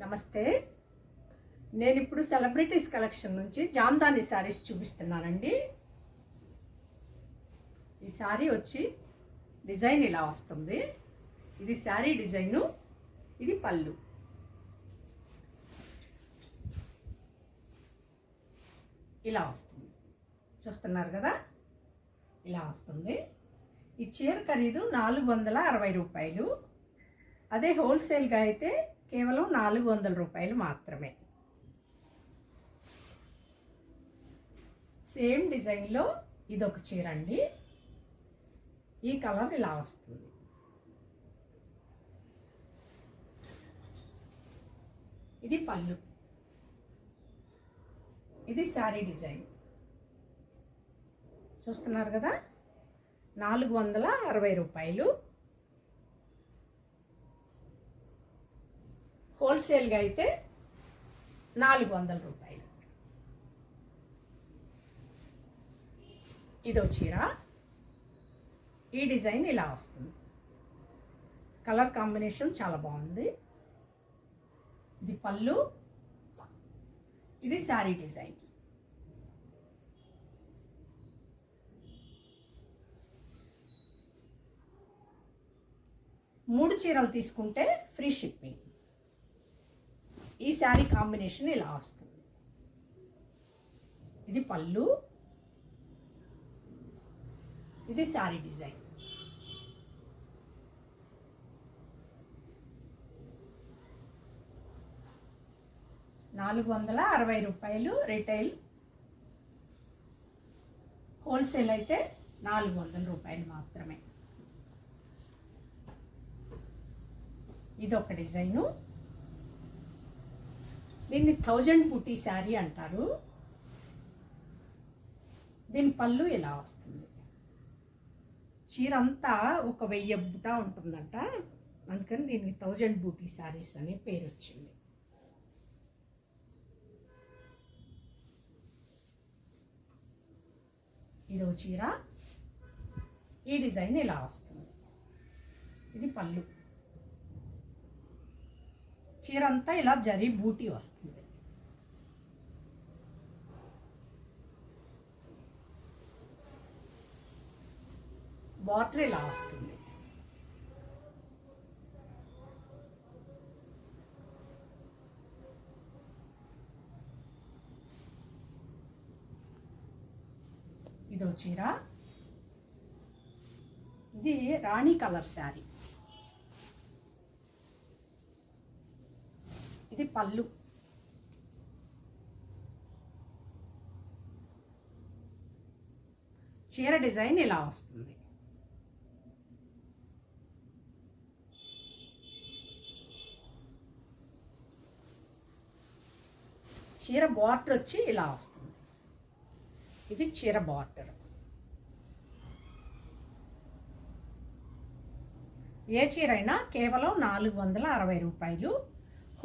నమస్తే. నేను ఇప్పుడు సెలబ్రిటీస్ కలెక్షన్ నుంచి జామ్దాని శారీస్ చూపిస్తున్నానండి. ఈ శారీ వచ్చి డిజైన్ ఇలా వస్తుంది. ఇది శారీ డిజైను ఇది పళ్ళు. ఇలా వస్తుంది. చూస్తున్నారు కదా? ఇలా వస్తుంది. ఈ చీర ఖరీదు నాలుగు వందల అరవై రూపాయలు. అదే హోల్సేల్గా అయితే కేవలం నాలుగు వందల రూపాయలు మాత్రమే. సేమ్ డిజైన్లో ఇదొక చీర అండి ఈ కలర్ ఇలా వస్తుంది. ఇది పళ్ళు. ఇది శారీ డిజైన్. చూస్తున్నారు కదా? నాలుగు వందల అరవై రూపాయలు. హోల్సేల్గా అయితే నాలుగు వందల రూపాయలు. ఇదో చీర. ఈ డిజైన్ ఇలా వస్తుంది. కలర్ కాంబినేషన్ చాలా బాగుంది. ఇది పళ్ళు. ఇది శారీ డిజైన్. మూడు చీరలు తీసుకుంటే ఫ్రీ షిప్పింగ్. ఈ శారీ కాంబినేషన్ ఇలా వస్తుంది. ఇది పళ్ళు. ఇది శారీ డిజైన్. నాలుగు వందల అరవై రూపాయలు రిటైల్. హోల్సేల్ అయితే నాలుగు వందల రూపాయలు మాత్రమే. ఇది ఒక డిజైను. దీన్ని థౌజండ్ బుటీ శారీ అంటారు. దీని పళ్ళు ఇలా వస్తుంది. చీర అంతా ఒక వెయ్యి బుట ఉంటుందంట. అందుకని దీనికి థౌజండ్ బూటీ శారీస్ అనే పేరు వచ్చింది. ఇదో చీర. ఈ డిజైన్ ఇలా వస్తుంది. ఇది పళ్ళు. చీర అంతా ఇలా జరీ బూటీ వస్తుంది. బార్డర్ ఇలా వస్తుంది. ఇదో చీర. ఇది రాణి కలర్ శారీ. ఇది పళ్ళు. చీర డిజైన్ ఇలా వస్తుంది. చీర బార్డర్ వచ్చి ఇలా వస్తుంది. ఇది చీర బార్డర్. ఏ చీర అయినా కేవలం నాలుగు వందల అరవై రూపాయలు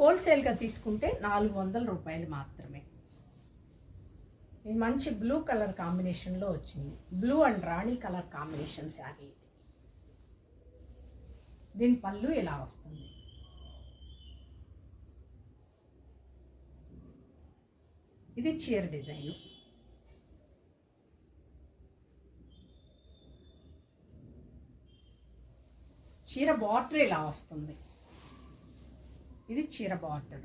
హోల్సేల్గా తీసుకుంటే నాలుగు వందల రూపాయలు మాత్రమే. ఇది మంచి బ్లూ కలర్ కాంబినేషన్లో వచ్చింది. బ్లూ అండ్ రాణి కలర్ కాంబినేషన్ శారీ ఇది. దీని పళ్ళు ఇలా వస్తుంది. ఇది చీర డిజైన్. చీర బార్డర్ ఇలా వస్తుంది. ఇది చీర బార్డర్.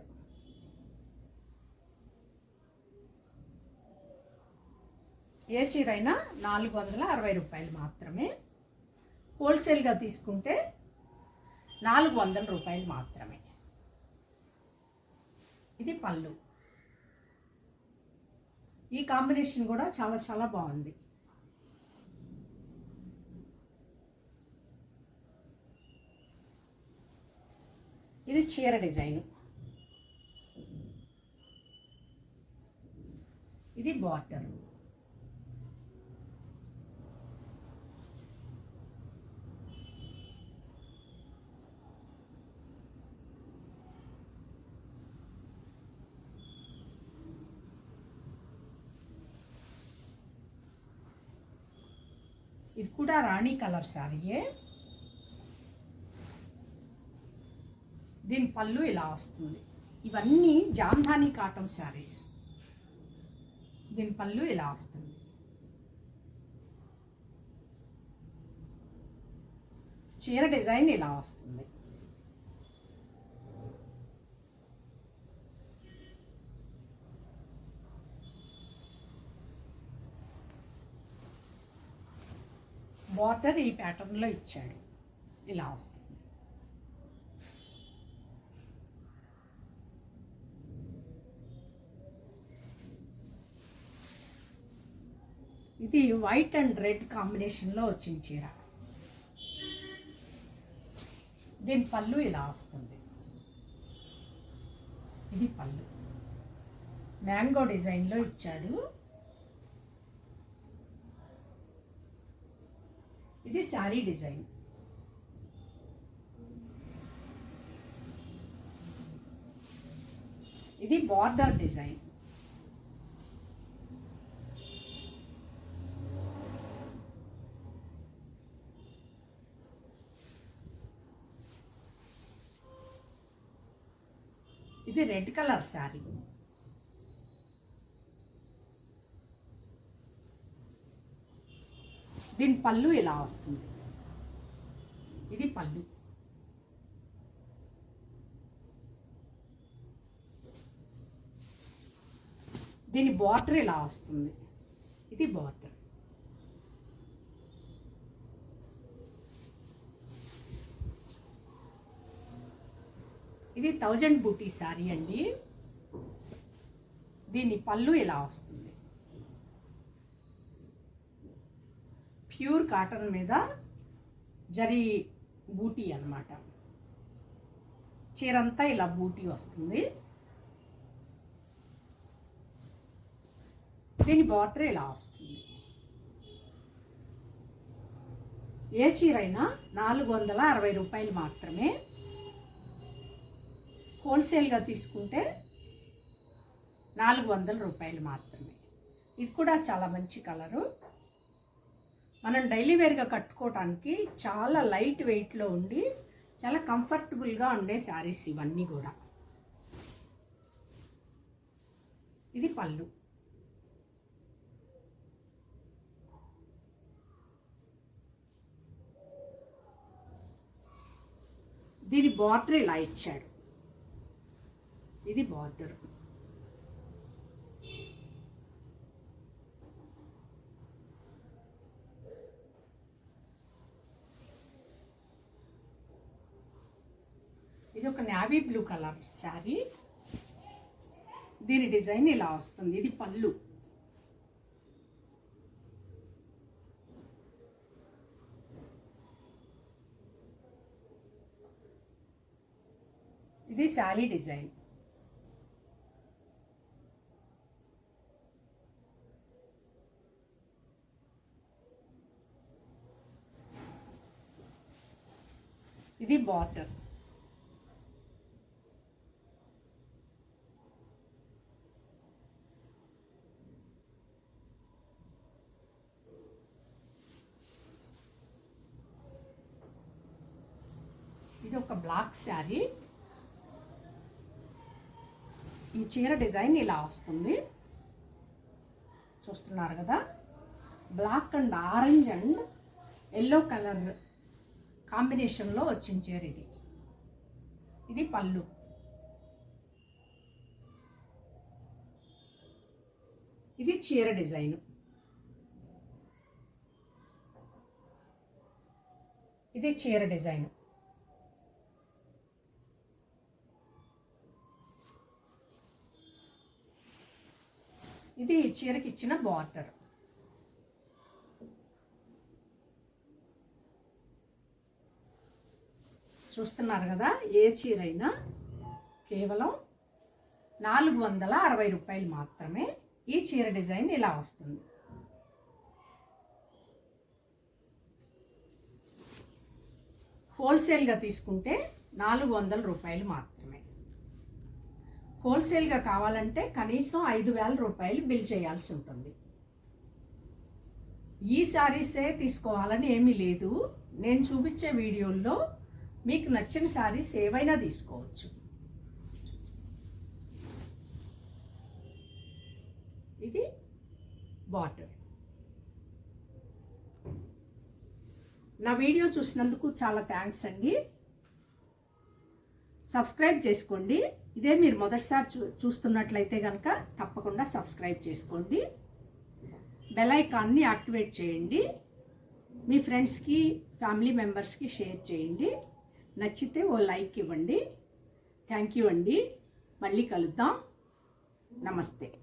ఏ చీర అయినా నాలుగు వందల అరవై రూపాయలు మాత్రమే. హోల్సేల్గా తీసుకుంటే నాలుగు వందల రూపాయలు మాత్రమే. ఇది పళ్ళు. ఈ కాంబినేషన్ కూడా చాలా చాలా బాగుంది. ఇది చీర డిజైన్. ఇది బార్డర్. ఇది కూడా రాణి కలర్ శారీయే దీని పళ్ళు ఇలా వస్తుంది. ఇవన్నీ జామ్ధాని కాటన్ శారీస్. దీని పళ్ళు ఇలా వస్తుంది. చీర డిజైన్ ఇలా వస్తుంది. బార్డర్ ఈ ప్యాటర్న్లో ఇచ్చాడు. ఇలా వస్తుంది. ఇది వైట్ అండ్ రెడ్ కాంబినేషన్లో వచ్చిన చీర. దీని పళ్ళు ఇలా వస్తుంది. ఇది పళ్ళు. మ్యాంగో డిజైన్లో ఇచ్చాడు. ఇది శారీ డిజైన్. ఇది బార్డర్ డిజైన్. ఇది రెడ్ కలర్ శారీ. దీని పళ్ళు ఇలా వస్తుంది. ఇది పళ్ళు. దీని బార్డర్ ఇలా వస్తుంది. ఇది బార్డర్. ఇది థౌజండ్ బూటీ శారీ అండి. దీని పళ్ళు ఇలా వస్తుంది. ప్యూర్ కాటన్ మీద జరీ బూటీ అన్నమాట. చీరంతా ఇలా బూటీ వస్తుంది. దీని బార్డర్ ఇలా వస్తుంది. ఏ చీరైనా నాలుగు వందల అరవై రూపాయలు మాత్రమే హోల్సేల్గా తీసుకుంటే నాలుగు వందల రూపాయలు మాత్రమే. ఇది కూడా చాలా మంచి కలరు. మనం డైలీ వేర్గా కట్టుకోవటానికి చాలా లైట్ వెయిట్లో ఉండి చాలా కంఫర్టబుల్గా ఉండే శారీస్ ఇవన్నీ కూడా. ఇది పళ్ళు. దీని బార్డర్ ఇలా ఇచ్చాడు. ఇది బార్డర్ ఇది ఒక నావీ బ్లూ కలర్ శారీ దీని డిజైన్ ఇలా వస్తుంది. ఇది పళ్ళు. ఇది శారీ డిజైన్. ఇది బార్డర్ ఇది ఒక బ్లాక్ శారీ ఈ చీర డిజైన్ ఇలా వస్తుంది. చూస్తున్నారు కదా? Black and orange and yellow colour కాంబినేషన్లో వచ్చిన చీర ఇది. ఇది పళ్ళు. ఇది చీర డిజైన్. ఇది చీర డిజైన్. ఇది చీరకి ఇచ్చిన బార్డర్. చూస్తున్నారు కదా ఏ చీర అయినా కేవలం నాలుగు వందల అరవై రూపాయలు మాత్రమే ఈ చీర డిజైన్ ఇలా వస్తుంది. హోల్సేల్గా తీసుకుంటే నాలుగు వందల రూపాయలు మాత్రమే. హోల్సేల్గా కావాలంటే కనీసం ఐదు వేల రూపాయలు బిల్ చేయాల్సి ఉంటుంది. ఈ శారీసే తీసుకోవాలని ఏమీ లేదు. నేను చూపించే వీడియోల్లో మీకు నచ్చిన శారీస్ ఏవైనా తీసుకోవచ్చు. ఇది బాటర్ నా వీడియో చూసినందుకు చాలా థ్యాంక్స్ అండి. సబ్స్క్రైబ్ చేసుకోండి. ఇదే మీరు మొదటిసారి చూ చూస్తున్నట్లయితే కనుక తప్పకుండా సబ్స్క్రైబ్ చేసుకోండి. బెల్ ఐకాన్ని యాక్టివేట్ చేయండి. మీ ఫ్రెండ్స్కి ఫ్యామిలీ మెంబర్స్కి షేర్ చేయండి. నచ్చితే ఓ లైక్ ఇవ్వండి. థ్యాంక్ యూ అండి. మళ్ళీ కలుద్దాం. నమస్తే.